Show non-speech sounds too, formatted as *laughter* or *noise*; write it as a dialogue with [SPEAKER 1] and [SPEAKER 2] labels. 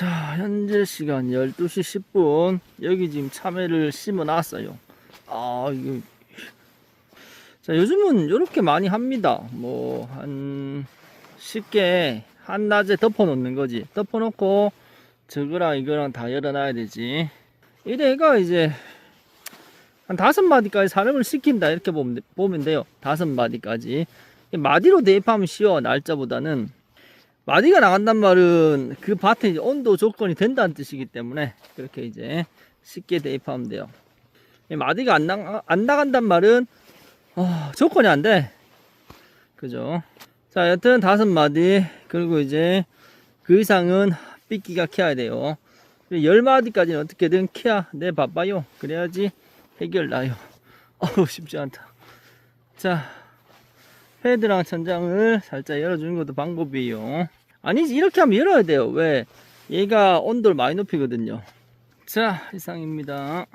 [SPEAKER 1] 자, 현재 시간 12시 10분. 여기 지금 참외를 심어 놨어요. 아, 이거. 자, 요즘은 이렇게 많이 합니다. 뭐, 한, 쉽게 한낮에 덮어 놓는 거지. 덮어 놓고, 저거랑 이거랑 다 열어 놔야 되지. 이래가 이제, 한 다섯 마디까지 사람을 시킨다. 이렇게 보면, 돼- 보면 돼요. 다섯 마디까지. 마디로 대입하면 쉬워, 날짜보다는. 마디가 나간단 말은 그 밭에 온도 조건이 된다는 뜻이기 때문에 그렇게 이제 쉽게 대입하면 돼요. 이 마디가 안, 나, 안 나간단 말은 어, 조건이 안 돼. 그죠? 자, 여튼 다섯 마디 그리고 이제 그 이상은 삐끼가 켜야 돼요. 열 마디까지는 어떻게든 켜야 내 바빠요. 그래야지 해결 나요. *laughs* 어우 쉽지 않다. 자, 헤드랑 천장을 살짝 열어주는 것도 방법이에요. 아니지, 이렇게 하면 열어야 돼요. 왜? 얘가 온도를 많이 높이거든요. 자, 이상입니다.